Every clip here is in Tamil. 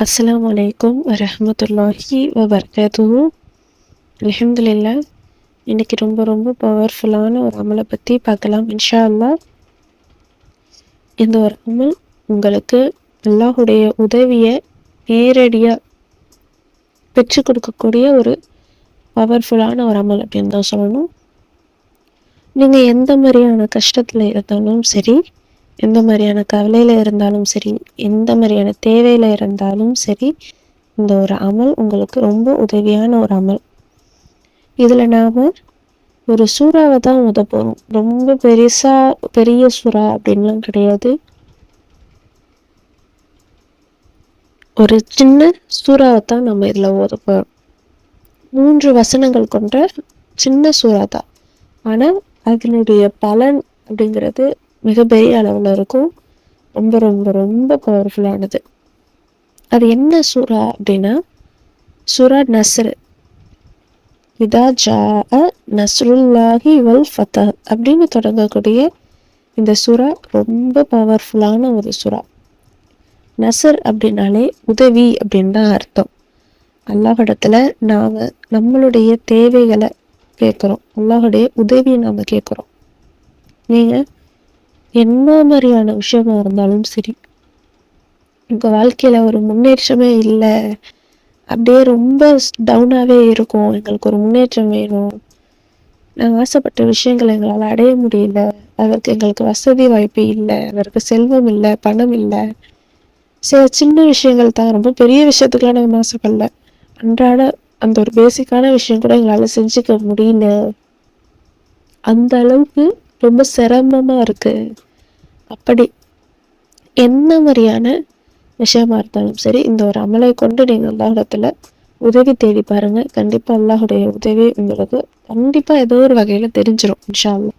அஸ்லாம் அலைக்கும் வரஹ்மத்துல்லாஹி வபர்காத்துஹு அலமதுல்லா இன்னைக்கு ரொம்ப ரொம்ப பவர்ஃபுல்லான ஒரு அமலை பற்றி பார்க்கலாம் இன்ஷா அல்லாஹ் இந்த ஒரு அமல் உங்களுக்கு அல்லாஹுடைய உதவியை நேரடியாக பெற்று கொடுக்கக்கூடிய ஒரு பவர்ஃபுல்லான ஒரு அமல் அப்படின்னு தான் சொல்லணும். நீங்கள் எந்த மாதிரியான கஷ்டத்தில் இருந்தாலும் சரி எந்த மாதிரியான கவலையில் இருந்தாலும் சரி எந்த மாதிரியான தேவையில் இருந்தாலும் சரி இந்த ஒரு அமல் உங்களுக்கு ரொம்ப உதவியான ஒரு அமல். இதில் நாம் ஒரு சூறாவை தான் உத போகிறோம் ரொம்ப பெருசாக பெரிய சூறா அப்படின்லாம் கிடையாது. ஒரு சின்ன சூறாவை தான் நம்ம இதில் ஓத போகிறோம் மூன்று வசனங்கள் கொண்ட சின்ன சூறா தான் ஆனால் அதனுடைய பலன் அப்படிங்கிறது மிகப்பெரிய அளவில் இருக்கும். ரொம்ப ரொம்ப ரொம்ப பவர்ஃபுல்லானது அது என்ன சூறா அப்படின்னா சூரா நஸ்ரு. இதா ஜா நஸ்ருல்லாஹி வல் ஃபத்தா அப்படின்னு தொடங்கக்கூடிய இந்த சுறா ரொம்ப பவர்ஃபுல்லான ஒரு சுறா. நசர் அப்படின்னாலே உதவி அப்படின்னு தான் அர்த்தம். அல்லாஹிடத்துல நாம் நம்மளுடைய தேவைகளை கேட்குறோம். அல்லாஹுடைய உதவியை நாம் கேட்குறோம். நீங்கள் என்ன மாதிரியான விஷயமா இருந்தாலும் சரி. உங்கள் வாழ்க்கையில் ஒரு முன்னேற்றமே இல்லை. அப்படியே ரொம்ப டவுனாகவே இருக்கும். எங்களுக்கு ஒரு முன்னேற்றம் வேணும். நாங்கள் ஆசைப்பட்ட விஷயங்களை எங்களால் அடைய முடியல. அதற்கு எங்களுக்கு வசதி வாய்ப்பு இல்லை. அதற்கு செல்வம் இல்லை பணம் இல்லை. சில சின்ன விஷயங்கள் தான். ரொம்ப பெரிய விஷயத்துக்குலாம் நாங்கள் ஆசைப்படல. அன்றாட அந்த ஒரு பேசிக்கான விஷயம் கூட எங்களால் செஞ்சுக்க முடியல. அந்த அளவுக்கு ரொம்ப சிரமமாக இருக்குது அப்படி என்ன மாதிரியான விஷயமா இருந்தாலும் சரி இந்த ஒரு அமலை கொண்டு நீங்கள் அல்லாஹிடத்தில் உதவி தேடி பாருங்கள் கண்டிப்பாக அல்லாஹுடைய உதவி உங்களுக்கு கண்டிப்பாக ஏதோ ஒரு வகையில் தெரிஞ்சிடும் இன்ஷா இப்போது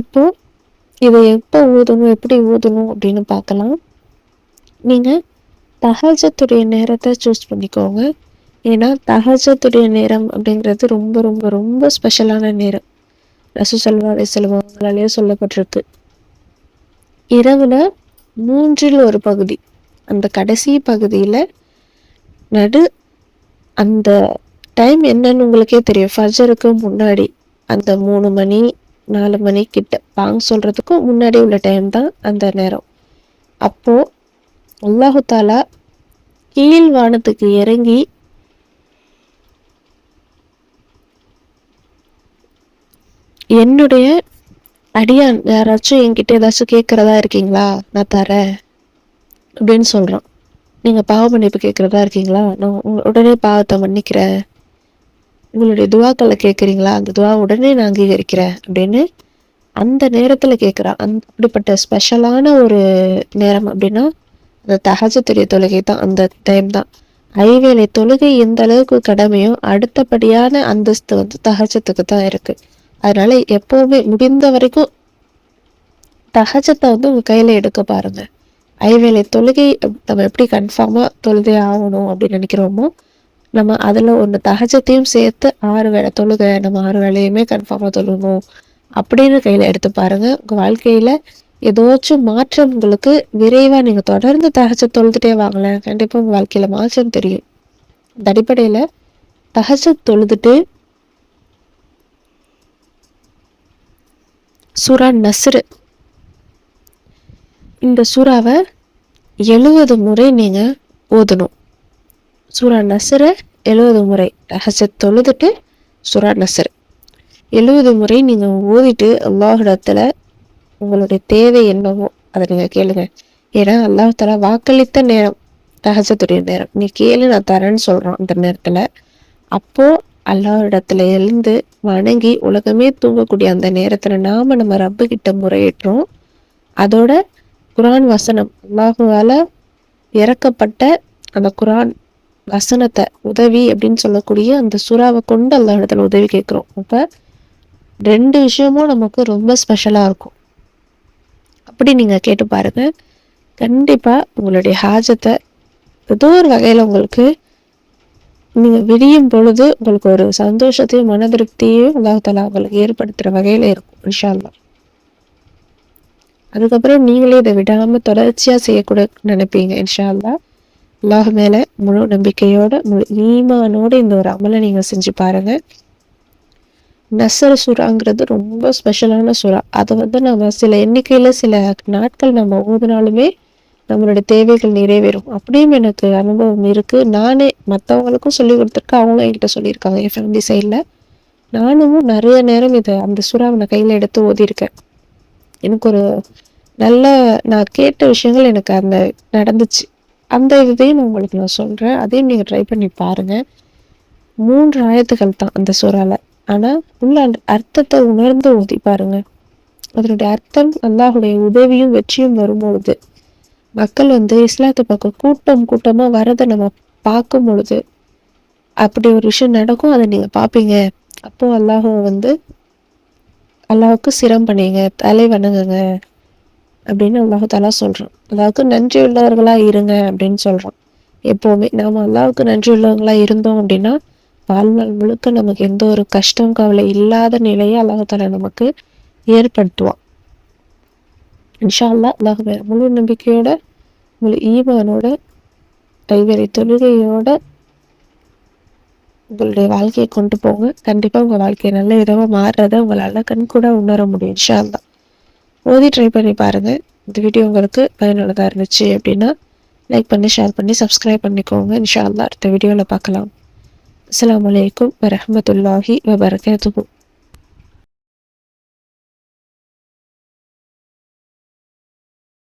இப்போ இதை எப்போ ஊதணும் எப்படி ஊதணும் அப்படின்னு பார்க்கலாம். நீங்கள் தகஜத்துடைய நேரத்தை சூஸ் பண்ணிக்கோங்க. ஏன்னா தகஜத்துடைய நேரம் அப்படிங்கிறது ரொம்ப ரொம்ப ரொம்ப ஸ்பெஷலான நேரம். ரசூ சல்வா அலை செல்வங்களாலேயே சொல்லப்பட்டிருக்கு. இரவில் மூன்றில் ஒரு பகுதி அந்த கடைசி பகுதியில் நடு அந்த டைம் என்னன்னு உங்களுக்கே தெரியும். ஃபஜருக்கு முன்னாடி அந்த மூணு மணி நாலு மணி கிட்ட பாங் சொல்கிறதுக்கும் முன்னாடி உள்ள டைம் தான் அந்த நேரம். அப்போது அல்லாஹு தாலா கீழ் வானத்துக்கு இறங்கி என்னுடைய அடியான் யாராச்சும் என்கிட்ட ஏதாச்சும் கேட்குறதா இருக்கீங்களா? நான் தரேன். அப்படின்னு சொல்கிறான் நீங்கள் பாவ மன்னிப்பு கேட்குறதா இருக்கீங்களா? நான் உடனே பாவத்தை மன்னிக்கிறேன். உங்களுடைய துவாக்களை கேட்குறீங்களா அந்த துவா உடனே நான் அங்கீகரிக்கிறேன் அப்படின்னு அந்த நேரத்தில் கேட்குறான் அந் அப்படிப்பட்ட ஸ்பெஷலான ஒரு நேரம் அப்படின்னா அந்த தகஜத்துடைய தொழுகை தான் அந்த டைம் தான். ஐவேளை தொழுகை எந்த அளவுக்கு கடமையோ அடுத்தபடியான அந்தஸ்து வந்து தகஜத்துக்கு தான் இருக்குது அதனால எப்போவுமே முடிந்த வரைக்கும் தகஜத்தை வந்து உங்கள் கையில் எடுக்க பாருங்க. ஐவேளை தொழுகை நம்ம எப்படி கன்ஃபார்மாக தொழுகை ஆகணும் அப்படின்னு நினைக்கிறோமோ நம்ம அதில் ஒன்று தகஜத்தையும் சேர்த்து ஆறு வேலை தொழுகை நம்ம ஆறு வேலையுமே கன்ஃபார்மாக தொழுகணும் அப்படின்னு கையில் எடுத்து பாருங்கள் உங்கள் வாழ்க்கையில் ஏதாச்சும் மாற்றம் உங்களுக்கு விரைவாக நீங்கள் தொடர்ந்து தகச்ச தொழுதுட்டே வாங்கலாம் கண்டிப்பாக உங்கள் வாழ்க்கையில் மாற்றம் தெரியும். இந்த அடிப்படையில் தகச்ச தொழுதுட்டு சுரா நஸ்ரு இந்த சூறாவை எழுபது முறை நீங்கள் ஓதணும். சூரா நசுரை எழுபது முறை. ரகசிய தொழுதுட்டு சுறா நசுரு எழுபது முறை நீங்கள் ஓதிட்டு அல்லாஹிடத்தில் உங்களுடைய தேவை என்னவோ அதை நீங்கள் கேளுங்க. ஏன்னா அல்லாஹ் வாக்களித்த நேரம் ரகசியத்துடைய நேரம். நீ கேளு நான் தரேன்னு சொல்கிறோம் அந்த நேரத்தில். அப்போது அல்லாஹிடத்துல எழுந்து வணங்கி உலகமே தூங்கக்கூடிய அந்த நேரத்தில் நாம் நம்ம ரப்பு கிட்ட முறையிட்டுறோம் அதோட குரான் வசனம் அல்லாஹுவால இறக்கப்பட்ட அந்த குரான் வசனத்தை உதவி அப்படின்னு சொல்லக்கூடிய அந்த சுறாவை கொண்டு அல்லா இடத்துல உதவி கேட்குறோம். அப்போ ரெண்டு விஷயமும் நமக்கு ரொம்ப ஸ்பெஷலாக இருக்கும். அப்படி நீங்கள் கேட்டு பாருங்கள் கண்டிப்பாக உங்களுடைய ஹாஜத்தை ஏதோ ஒரு வகையில் உங்களுக்கு நீங்கள் விடியும் பொழுது உங்களுக்கு ஒரு சந்தோஷத்தையும் மன திருப்தியையும் அல்லாஹாலா உங்களுக்கு ஏற்படுத்துகிற வகையில் இருக்கும் இன்ஷால்லா அதுக்கப்புறம் நீங்களே இதை விடாமல் தொடர்ச்சியாக செய்யக்கூட நினைப்பீங்க இன்ஷால்லா அல்லாஹ் மேலே முழு நம்பிக்கையோட முழு ஈமானோட இந்த ஒரு அமலை நீங்கள் செஞ்சு பாருங்க. நசர சுறாங்கிறது ரொம்ப ஸ்பெஷலான சுறா. அதை வந்து நம்ம சில எண்ணிக்கையில் சில நாட்கள் நம்ம ஓதுனாலுமே நம்மளுடைய தேவைகள் நிறைவேறும். அப்படியும் எனக்கு அனுபவம் இருக்குது நானே மற்றவங்களுக்கும் சொல்லி கொடுத்துருக்கேன். அவங்களும் என்கிட்ட சொல்லியிருக்காங்க என் ஃபேமிலி சைடில் நானும் நிறைய நேரம் இதை அந்த சுறாவை நான் கையில் எடுத்து ஓதியிருக்கேன். எனக்கு ஒரு நல்ல நான் கேட்ட விஷயங்கள் எனக்கு அந்த நடந்துச்சு. அந்த இதையும் நான் உங்களுக்கு நான் சொல்கிறேன் அதையும் நீங்கள் ட்ரை பண்ணி பாருங்கள் மூன்று ஆயத்துகள் தான் அந்த சுறாவில் ஆனால் உள்ள அந்த அர்த்தத்தை உணர்ந்து ஓதி பாருங்கள் அதனுடைய அர்த்தம் அல்லாஹுடைய உதவியும் வெற்றியும் வரும்பொழுது மக்கள் வந்து இஸ்லாத்தை பக்கம் கூட்டம் கூட்டமாக வரதை நம்ம பார்க்கும் பொழுது அப்படி ஒரு விஷயம் நடக்கும் அதை நீங்கள் பார்ப்பீங்க. அப்போ அல்லாஹ் வந்து அல்லாஹுக்கு சிரம் பண்ணிங்க தலை வணங்குங்க அப்படின்னு அல்லாஹு தாலா சொல்கிறான் அல்லாவுக்கு நன்றி உள்ளவர்களாக இருங்க அப்படின்னு சொல்கிறான் எப்போவுமே நாம் அல்லாவுக்கு நன்றி உள்ளவங்களாக இருந்தோம் அப்படின்னா வாழ்நாள் முழுக்க நமக்கு எந்த ஒரு கஷ்டம் கவலை இல்லாத நிலையை அல்லாஹு தாலா நமக்கு ஏற்படுத்துவான். இன்ஷா அல்லா முழு நம்பிக்கையோட முழு ஈமானோட கைவேறி தொழுகையோட உங்களுடைய வாழ்க்கையை கொண்டு போங்க. கண்டிப்பாக உங்கள் வாழ்க்கையை நல்ல விதமாக மாறுறத உங்களால் கண் கூட உணர முடியும் இன்ஷால்லா ஓதி ட்ரை பண்ணி பாருங்கள் இந்த வீடியோ உங்களுக்கு பயனுள்ளதாக இருந்துச்சு அப்படின்னா லைக் பண்ணி ஷேர் பண்ணி சப்ஸ்கிரைப் பண்ணிக்கோங்க. இன்ஷால்லா அடுத்த வீடியோவில் பார்க்கலாம். அஸ்லாம் வலைக்கம் வரமத்துல்லாஹி வபரகாத்துஹூ.